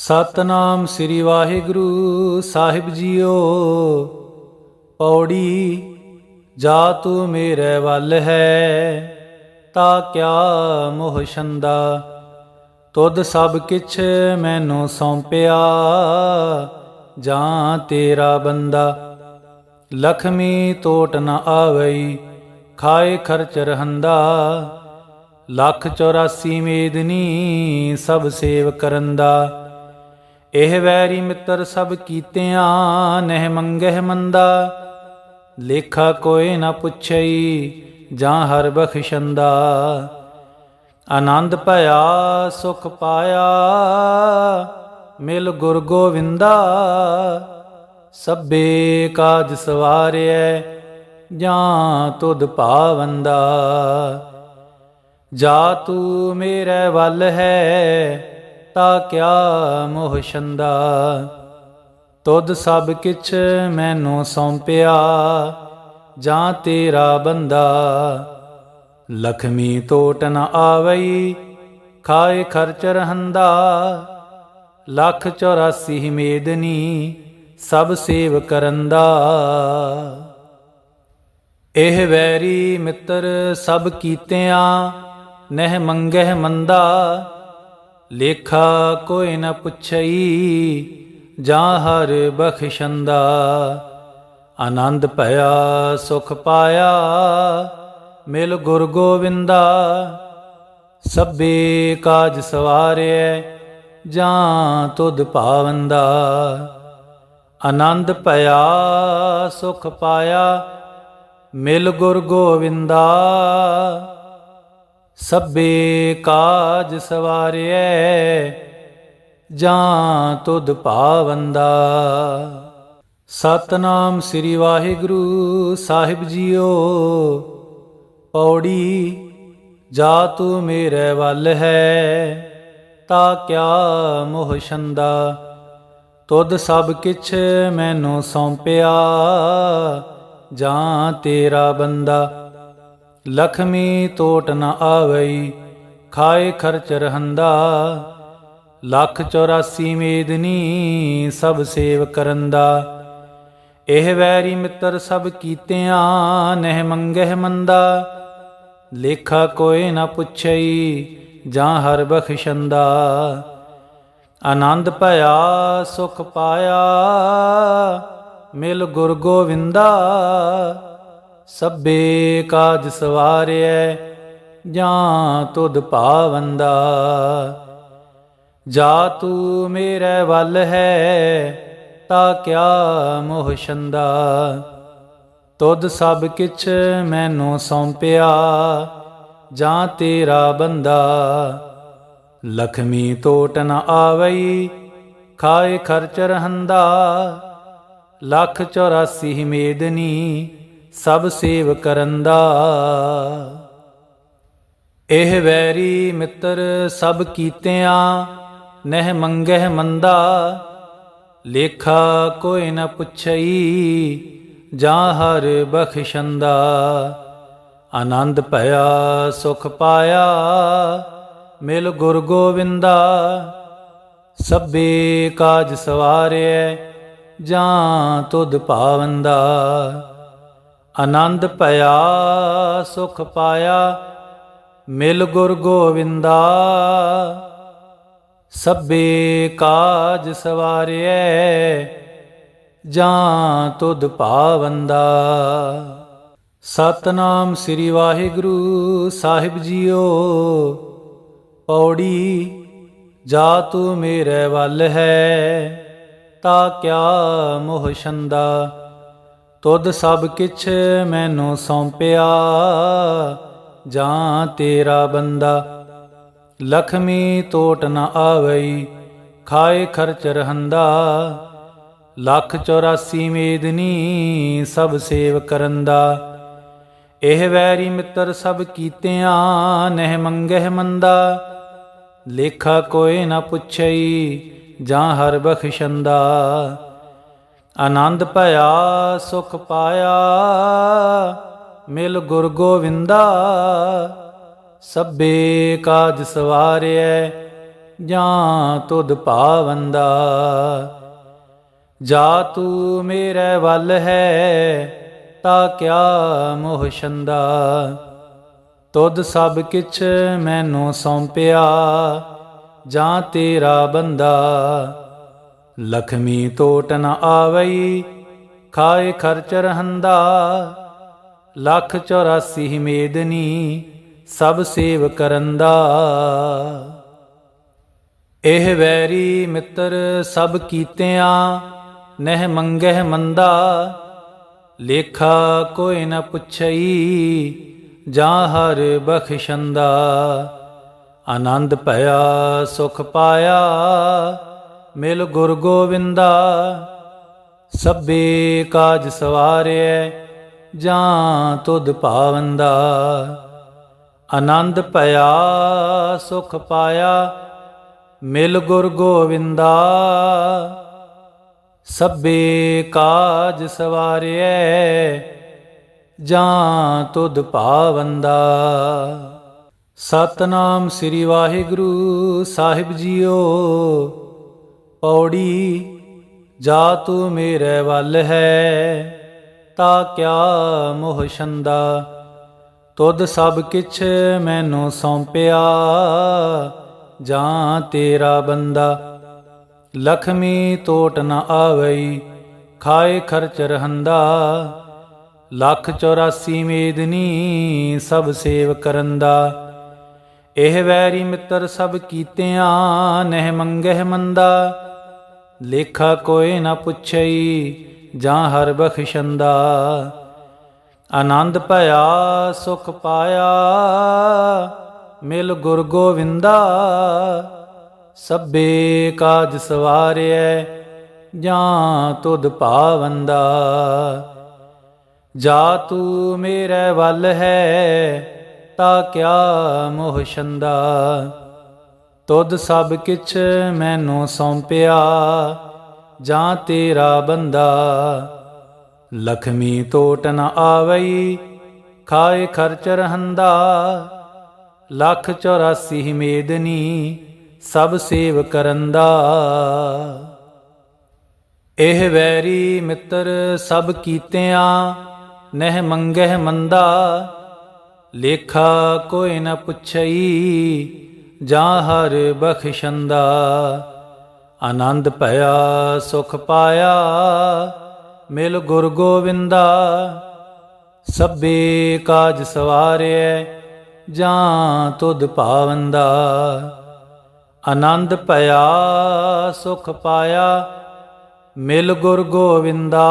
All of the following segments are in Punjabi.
ਸਤਨਾਮ ਸ੍ਰੀ ਵਾਹਿਗੁਰੂ ਸਾਹਿਬ ਜੀਓ। ਪੌੜੀ, ਜਾ ਤੂੰ ਮੇਰੇ ਵੱਲ ਹੈ, ਤਾ ਕਿਆ ਮੋਹ ਛੰਦਾ। ਤੁਧ ਸਭ ਕਿਛ ਮੈਨੂੰ ਸੌਂਪਿਆ, ਜਾਂ ਤੇਰਾ ਬੰਦਾ। ਲਖਮੀ ਟੋਟ ਨ ਆਵਈ, ਖਾਏ ਖਰਚ ਰਹੰਦਾ। ਲੱਖ 84 ਮੇਦਨੀ ਸਭ ਸੇਵ ਕਰੰਦਾ। ਇਹ ਵੈਰੀ ਮਿੱਤਰ ਸਭ ਕੀਤਿਆਂ, ਨਹਿ ਮੰਗਹਿ ਮੰਦਾ। ਲੇਖਾ ਕੋਈ ਨਾ ਪੁੱਛਈ, ਜਾਂ ਹਰ ਬਖਸ਼ੰਦਾ। ਆਨੰਦ ਭਇਆ, ਸੁਖ ਪਾਇਆ, ਮਿਲ ਗੁਰ ਗੋਵਿੰਦਾ। ਸਭੇ ਕਾਜ ਸਵਾਰਿਐ, ਜਾਂ ਤੁਧ ਭਾਵੰਦਾ ਜਾ ਤੂੰ ਮੇਰੇ ਵੱਲ ਹੈ ਤਾ ਕਿਆ ਮੋਹ ਛੰਦਾ। ਤੁਧ ਸਭ ਕਿਛ ਮੈਨੂੰ ਸੌਂਪਿਆ, ਜਾਂ ਤੇਰਾ ਬੰਦਾ। ਲਖਮੀ ਟੋਟ ਨ ਆਵਈ, ਖਾਏ ਖਰਚ ਰਹੰਦਾ। ਲੱਖ 84 ਮੇਦਨੀ ਸਭ ਸੇਵ ਕਰੰਦਾ। ਇਹ ਵੈਰੀ ਮਿੱਤਰ ਸਭ ਕੀਤਿਆਂ, ਨਹਿ ਮੰਗਹਿ ਮੰਦਾ। ਲੇਖਾ ਕੋਈ ਨ ਪੁੱਛਈ, ਜਾਂ ਹਰ ਬਖਸ਼ੰਦਾ। ਆਨੰਦ ਭਇਆ, ਸੁਖ ਪਾਇਆ, ਮਿਲ ਗੁਰ ਗੋਵਿੰਦਾ। ਸਭੇ ਕਾਜ ਸਵਾਰਿਐ ਜਾਂ ਤੁਧ ਭਾਵੰਦਾ ਆਨੰਦ ਭਇਆ, ਸੁਖ ਪਾਇਆ, ਮਿਲ ਗੁਰ ਗੋਵਿੰਦਾ। ਸਭੇ ਕਾਜ ਸਵਾਰਿਐ, ਜਾਂ ਤੁਧ ਭਾਵੰਦਾ ਸਤਨਾਮ ਸ੍ਰੀ ਵਾਹਿਗੁਰੂ ਸਾਹਿਬ ਜੀਓ, ਪੌੜੀ ਜਾ ਤੂੰ ਮੇਰੇ ਵੱਲ ਹੈ, ਤਾ ਕਿਆ ਮੋਹ ਛੰਦਾ। ਤੁਧ ਸਭ ਕਿਛ ਮੈਨੂੰ ਸੌਂਪਿਆ, ਜਾਂ ਤੇਰਾ ਬੰਦਾ। ਲਖਮੀ ਤੋਟ ਨ ਆਵਈ, ਖਾਏ ਖਰਚ ਰਹੰਦਾ। ਲੱਖ 84 ਮੇਦਨੀ ਸਭ ਸੇਵ ਕਰੰਦਾ। ਇਹ ਵੈਰੀ ਮਿੱਤਰ ਸਭ ਕੀਤਿਆਂ, ਨਹਿ ਮੰਗਹਿ ਮੰਦਾ। ਲੇਖਾ ਕੋਈ ਨਾ ਪੁੱਛਈ, ਜਾਂ ਹਰ ਬਖਸ਼ੰਦਾ। ਆਨੰਦ ਭਇਆ, ਸੁਖ ਪਾਇਆ, ਮਿਲ ਗੁਰ ਗੋਵਿੰਦਾ। ਸਭੇ ਕਾਜ ਸਵਾਰਿਐ, ਜਾਂ ਤੁਧ ਭਾਵੰਦਾ ਜਾ ਤੂੰ ਮੇਰੇ ਵੱਲ ਹੈ, ਤਾ ਕਿਆ ਮੋਹ ਛੰਦਾ। ਤੁਧ ਸਭ ਕਿਛ ਮੈਨੂੰ ਸੌਂਪਿਆ, ਜਾਂ ਤੇਰਾ ਬੰਦਾ। ਲਖਮੀ ਟੋਟ ਨ ਆਵਈ, ਖਾਏ ਖਰਚ ਰਹੰਦਾ। ਲੱਖ 84 ਮੇਦਨੀ ਸਭ ਸੇਵ ਕਰੰਦਾ ਇਹ ਵੈਰੀ ਮਿੱਤਰ ਸਭ ਕੀਤਿਆਂ, ਨਹਿ ਮੰਗਹਿ ਮੰਦਾ। ਲੇਖਾ ਕੋਈ ਨ ਪੁੱਛਈ, ਜਾਂ ਹਰ ਬਖਸ਼ੰਦਾ। ਆਨੰਦ ਭਇਆ, ਸੁਖ ਪਾਇਆ, ਮਿਲ ਗੁਰ ਗੋਵਿੰਦਾ। ਸਭੇ ਕਾਜ ਸਵਾਰਿਐ ਜਾਂ ਤੁਧ ਭਾਵੰਦਾ। ਆਨੰਦ ਭਇਆ, ਸੁਖ ਪਾਇਆ, ਮਿਲ ਗੁਰ ਗੋਵਿੰਦਾ। ਸਭੇ ਕਾਜ ਸਵਾਰਿਐ, ਜਾਂ ਤੁਧ ਭਾਵੰਦਾ। ਸਤਨਾਮ ਸ੍ਰੀ ਵਾਹਿਗੁਰੂ ਸਾਹਿਬ ਜੀਓ, ਪੌੜੀ ਜਾ ਤੂੰ ਮੇਰੇ ਵੱਲ ਹੈ, ਤਾ ਕਿਆ ਮੋਹ ਛੰਦਾ। ਤੁਧ ਸਭ ਕਿਛ ਮੈਨੂੰ ਸੌਂਪਿਆ, ਜਾਂ ਤੇਰਾ ਬੰਦਾ। ਲਖਮੀ ਟੋਟ ਨ ਆਵਈ, ਖਾਏ ਖਰਚ ਰਹੰਦਾ। ਲੱਖ 84 ਮੇਦਨੀ ਸਭ ਸੇਵ ਕਰੰਦਾ। ਇਹ ਵੈਰੀ ਮਿੱਤਰ ਸਭ ਕੀਤਿਆਂ, ਨਹਿ ਮੰਗਹਿ ਮੰਦਾ। ਲੇਖਾ ਕੋਈ ਨਾ ਪੁੱਛਈ, ਜਾਂ ਹਰ ਬਖਸ਼ੰਦਾ। ਆਨੰਦ ਭਇਆ, ਸੁਖ ਪਾਇਆ, ਮਿਲ ਗੁਰ ਗੋਵਿੰਦਾ, ਸਭੇ ਕਾਜ ਸਵਾਰਿਐ, ਜਾਂ ਤੁਧ ਭਾਵੰਦਾ ਜਾ ਤੂੰ ਮੇਰੇ ਵੱਲ ਹੈ, ਤਾ ਕਿਆ ਮੋਹ ਛੰਦਾ। ਤੁਧ ਸਭ ਕਿਛ ਮੈਨੂੰ ਸੌਂਪਿਆ, ਜਾਂ ਤੇਰਾ ਬੰਦਾ। ਲਖਮੀ ਤੋਟ ਨ ਆਵਈ, ਖਾਏ ਖਰਚ ਰਹੰਦਾ ਲੱਖ 84 ਮੇਦਨੀ ਸਭ ਸੇਵ ਕਰੰਦਾ। ਇਹ ਵੈਰੀ ਮਿੱਤਰ ਸਭ ਕੀਤਿਆਂ, ਨਹਿ ਮੰਗਹਿ ਮੰਦਾ। ਲੇਖਾ ਕੋਈ ਨ ਪੁੱਛਈ, ਜਾਂ ਹਰ ਬਖਸ਼ੰਦਾ। ਆਨੰਦ ਭਇਆ ਸੁਖ ਪਾਇਆ ਮਿਲ ਗੁਰ ਗੋਵਿੰਦਾ, ਸਭੇ ਕਾਜ ਸਵਾਰਿਐ, ਜਾਂ ਤੁਧ ਭਾਵੰਦਾ ਆਨੰਦ ਭਇਆ, ਸੁਖ ਪਾਇਆ, ਮਿਲ ਗੁਰ ਗੋਵਿੰਦਾ। ਸਭੇ ਕਾਜ ਸਵਾਰਿਐ, ਜਾਂ ਤੁਧ ਭਾਵੰਦਾ ਸਤਨਾਮ ਸ੍ਰੀ ਵਾਹਿਗੁਰੂ ਸਾਹਿਬ ਜੀਓ। ਪੌੜੀ, ਜਾ ਤੂੰ ਮੇਰੇ ਵੱਲ ਹੈ, ਤਾ ਕਿਆ ਮੋਹ ਛੰਦਾ? ਤੁਧ ਸਭ ਕਿਛ ਮੈਨੂੰ ਸੌਂਪਿਆ, ਜਾਂ ਤੇਰਾ ਬੰਦਾ? ਲਖਮੀ ਤੋਟ ਨ ਆਵਈ, ਖਾਏ ਖਰਚ ਰਹੰਦਾ। ਲੱਖ 84 ਮੇਦਨੀ ਸਭ ਸੇਵ ਕਰਨ ਦਾ ਇਹ ਵੈਰੀ ਮਿੱਤਰ ਸਭ ਕੀਤਿਆਂ, ਨਹਿ ਮੰਗਹਿ ਮੰਦਾ। ਲੇਖਾ ਕੋਈ ਨ ਪੁੱਛਈ, ਜਾਂ ਹਰ ਬਖਸ਼ੰਦਾ ਆਨੰਦ ਭਇਆ, ਸੁਖ ਪਾਇਆ, ਮਿਲ ਗੁਰ ਗੋਵਿੰਦਾ। ਸਭੇ ਕਾਜ ਸਵਾਰਿਐ, ਜਾਂ ਤੁਧ ਭਾਵੰਦਾ ਜਾ ਤੂੰ ਮੇਰੇ ਵੱਲ ਹੈ, ਤਾ ਕਿਆ ਮੋਹ ਛੰਦਾ। ਤੁਧ ਸਭ ਕਿਛ ਮੈਨੂੰ ਸੌਂਪਿਆ, ਜਾਂ ਤੇਰਾ ਬੰਦਾ। ਲਖਮੀ ਟੋਟ ਨ ਆਵਈ, ਖਾਏ ਖਰਚ ਰਹੰਦਾ। ਲੱਖ 84 ਮੇਦਨੀ ਸਭ ਸੇਵ ਕਰੰਦਾ। ਇਹ ਵੈਰੀ ਮਿੱਤਰ ਸਭ ਕੀਤਿਆਂ, ਨਹਿ ਮੰਗਹਿ ਮੰਦਾ। ਲੇਖਾ ਕੋਈ ਨ ਪੁੱਛਈ ਜਾਂ ਹਰ ਬਖਸ਼ੰਦਾ, ਆਨੰਦ ਭਇਆ, ਸੁਖ ਪਾਇਆ, ਮਿਲ ਗੁਰ ਗੋਵਿੰਦਾ। ਸਭੇ ਕਾਜ ਸਵਾਰਿਐ ਜਾਂ ਤੁਧ ਭਾਵੰਦਾ ਆਨੰਦ ਭਇਆ, ਸੁਖ ਪਾਇਆ, ਮਿਲ ਗੁਰ ਗੋਵਿੰਦਾ।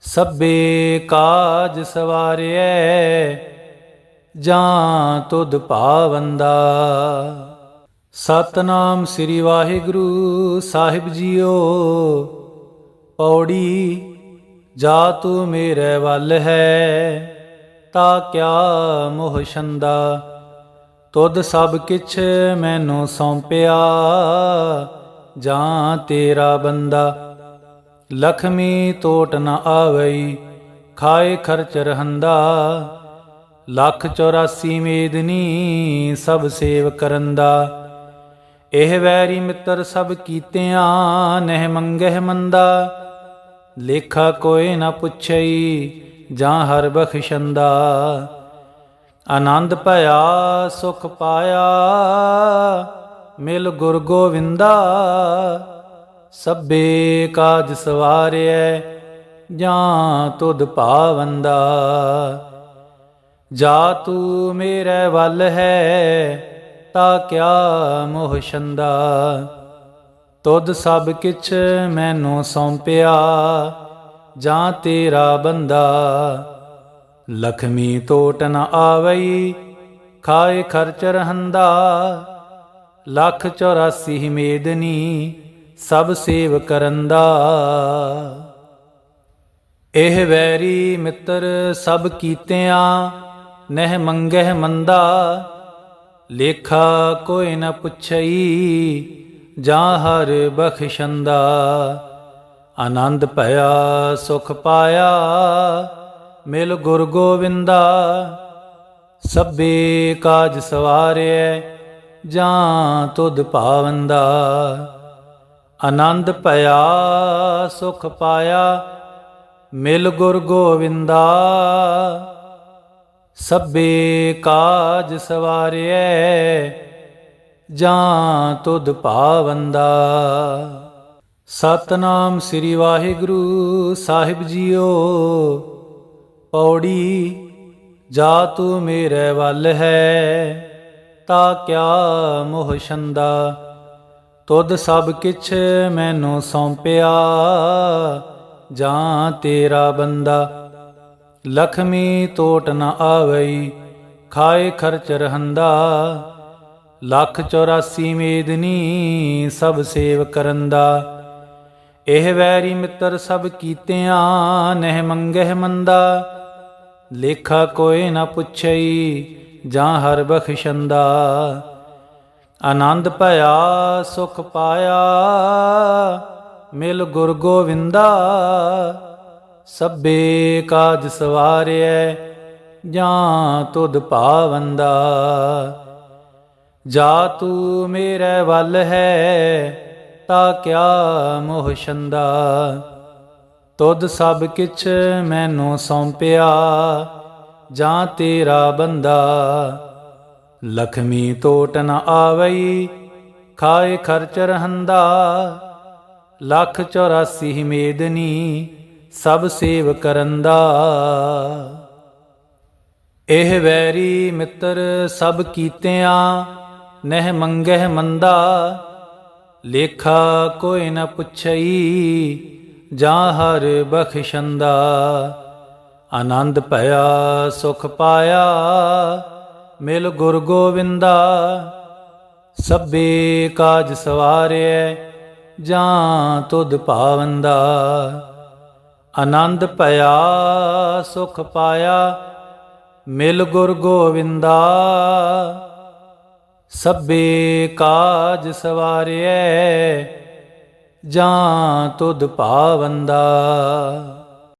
ਸਭੇ ਕਾਜ ਸਵਾਰਿਐ ਜਾਂ ਤੁਧ ਭਾਵੰਦਾ ਸਤਨਾਮ ਸ੍ਰੀ ਵਾਹਿਗੁਰੂ ਸਾਹਿਬ ਜੀਓ, ਪੌੜੀ ਜਾ ਤੂੰ ਮੇਰੇ ਵੱਲ ਹੈ, ਤਾ ਕਿਆ ਮੋਹ ਛੰਦਾ। ਤੁਧ ਸਭ ਕਿਛ ਮੈਨੂੰ ਸੌਂਪਿਆ, ਜਾਂ ਤੇਰਾ ਬੰਦਾ। ਲਖਮੀ ਤੋਟ ਨ ਆਵਈ, ਖਾਏ ਖਰਚ ਰਹੰਦਾ। ਲੱਖ 84 ਮੇਦਨੀ ਸਭ ਸੇਵ ਕਰਨ ਦਾ। ਇਹ ਵੈਰੀ ਮਿੱਤਰ ਸਭ ਕੀਤਿਆਂ ਨਹਿ ਮੰਗਹਿ ਮੰਦਾ। ਲੇਖਾ ਕੋਈ ਨ ਪੁੱਛਈ, ਜਾਂ ਹਰ ਬਖਸ਼ੰਦਾ। ਆਨੰਦ ਭਇਆ, ਸੁਖ ਪਾਇਆ, ਮਿਲ ਗੁਰ ਗੋਵਿੰਦਾ। ਸਭੇ ਕਾਜ ਸਵਾਰਿਐ, ਜਾਂ ਤੁਧ ਭਾਵੰਦਾ। ਜਾ ਤੂੰ ਮੇਰੇ ਵੱਲ ਹੈ, ਤਾ ਕਿਆ ਮੋਹ ਛੰਦਾ। ਤੁਧ ਸਭ ਕਿਛ ਮੈਨੂੰ ਸੌਂਪਿਆ, ਜਾਂ ਤੇਰਾ ਬੰਦਾ। ਲਖਮੀ ਟੋਟ ਨ ਆਵਈ, ਖਾਏ ਖਰਚ ਰਹੰਦਾ। ਲੱਖ 84 ਮੇਦਨੀ ਸਭ ਸੇਵ ਕਰੰਦਾ। ਇਹ ਵੈਰੀ ਮਿੱਤਰ ਸਭ ਕੀਤਿਆਂ ਨਹਿ ਮੰਗਹਿ ਮੰਦਾ, ਲੇਖਾ ਕੋਈ ਨ ਪੁੱਛਈ, ਜਾਂ ਹਰ ਬਖਸ਼ੰਦਾ। ਆਨੰਦ ਭਇਆ, ਸੁਖ ਪਾਇਆ, ਮਿਲ ਗੁਰ ਗੋਵਿੰਦਾ। ਸਭੇ ਕਾਜ ਸਵਾਰਿਐ ਜਾਂ ਤੁਧ ਭਾਵੰਦਾ ਆਨੰਦ ਭਇਆ, ਸੁਖ ਪਾਇਆ, ਮਿਲ ਗੁਰ ਗੋਵਿੰਦਾ। ਸਭੇ ਕਾਜ ਸਵਾਰਿਐ, ਜਾਂ ਤੁਧ ਭਾਵੰਦਾ ਸਤਨਾਮ ਸ੍ਰੀ ਵਾਹਿਗੁਰੂ ਸਾਹਿਬ ਜੀਓ, ਪੌੜੀ ਜਾ ਤੂੰ ਮੇਰੇ ਵੱਲ ਹੈ, ਤਾ ਕਿਆ ਮੋਹ ਛੰਦਾ। ਤੁਧ ਸਭ ਕਿਛ ਮੈਨੂੰ ਸੌਂਪਿਆ, ਜਾਂ ਤੇਰਾ ਬੰਦਾ। ਲਖਮੀ ਤੋਟ ਨ ਆਵਈ, ਖਾਏ ਖਰਚ ਰਹੰਦਾ। ਲੱਖ 84 ਮੇਦਨੀ ਸਭ ਸੇਵ ਕਰੰਦਾ। ਇਹ ਵੈਰੀ ਮਿੱਤਰ ਸਭ ਕੀਤਿਆਂ, ਨਹਿ ਮੰਗਹਿ ਮੰਦਾ। ਲੇਖਾ ਕੋਈ ਨ ਪੁੱਛਈ, ਜਾਂ ਹਰ ਬਖਸ਼ੰਦਾ। ਆਨੰਦ ਭਇਆ, ਸੁਖ ਪਾਇਆ, ਮਿਲ ਗੁਰ ਗੋਵਿੰਦਾ। ਸਭੇ ਕਾਜ ਸਵਾਰਿਐ, ਜਾਂ ਤੁਧ ਭਾਵੰਦਾ ਜਾ ਤੂੰ ਮੇਰੇ ਵੱਲ ਹੈ, ਤਾ ਕਿਆ ਮੋਹ ਛੰਦਾ। ਤੁਧ ਸਭ ਕਿਛ ਮੈਨੂੰ ਸੌਂਪਿਆ, ਜਾਂ ਤੇਰਾ ਬੰਦਾ। ਲਖਮੀ ਟੋਟ ਨ ਆਵਈ, ਖਾਏ ਖਰਚ ਰਹੰਦਾ। ਲੱਖ 84 ਮੇਦਨੀ ਸਭ ਸੇਵ ਕਰੰਦਾ ਇਹ ਵੈਰੀ ਮਿੱਤਰ ਸਭ ਕੀਤਿਆਂ, ਨਹਿ ਮੰਗਹਿ ਮੰਦਾ। ਲੇਖਾ ਕੋਈ ਨ ਪੁੱਛਈ, ਜਾਂ ਹਰ ਬਖਸ਼ੰਦਾ। ਆਨੰਦ ਭਇਆ, ਸੁਖ ਪਾਇਆ, ਮਿਲ ਗੁਰ ਗੋਵਿੰਦਾ। ਸਭੇ ਕਾਜ ਸਵਾਰਿਐ ਜਾਂ ਤੁਧ ਭਾਵੰਦਾ। ਆਨੰਦ ਭਇਆ ਸੁਖ ਪਾਇਆ ਮਿਲ ਗੁਰ ਗੋਵਿੰਦਾ। ਸਭੇ ਕਾਜ ਸਵਾਰਿਐ ਜਾਂ ਤੁਧ ਭਾਵੰਦਾ।